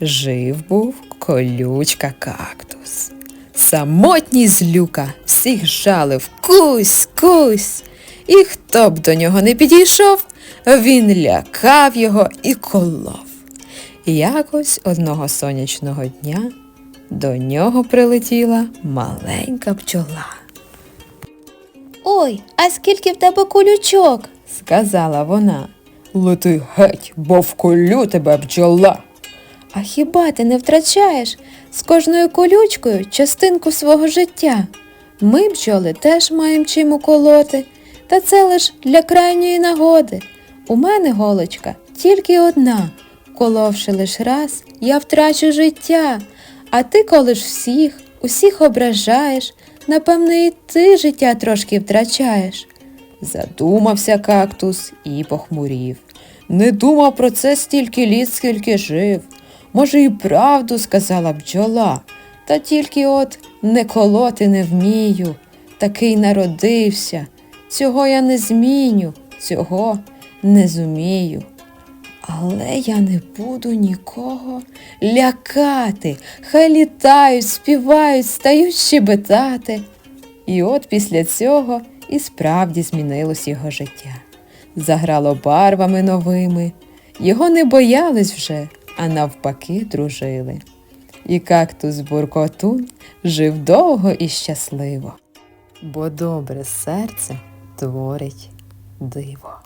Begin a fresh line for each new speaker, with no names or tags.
Жив був колючка кактус. Самотній злюка всіх жалив кусь, кусь. І хто б до нього не підійшов, він лякав його і колов. Якось одного сонячного дня до нього прилетіла маленька бджола.
Ой, а скільки в тебе колючок?
Сказала вона. Лети геть, бо вколю тебе бджола.
А хіба ти не втрачаєш з кожною колючкою частинку свого життя? Ми, бджоли, теж маємо чим уколоти, та це лиш для крайньої нагоди. У мене голочка тільки одна. Коловши лиш раз, я втрачу життя, а ти колиш всіх, усіх ображаєш, напевно, і ти життя трошки втрачаєш.
Задумався кактус і похмурів. Не думав про це стільки літ, скільки жив. Може, і правду сказала бджола, та тільки от не колоти не вмію. Такий народився. Цього я не зміню, цього не зумію. Але я не буду нікого лякати. Хай літають, співають, стають щебетати. І от після цього і справді змінилось його життя. Заграло барвами новими. Його не боялись вже, а навпаки дружили. І кактус Буркотун жив довго і щасливо, бо добре серце творить диво.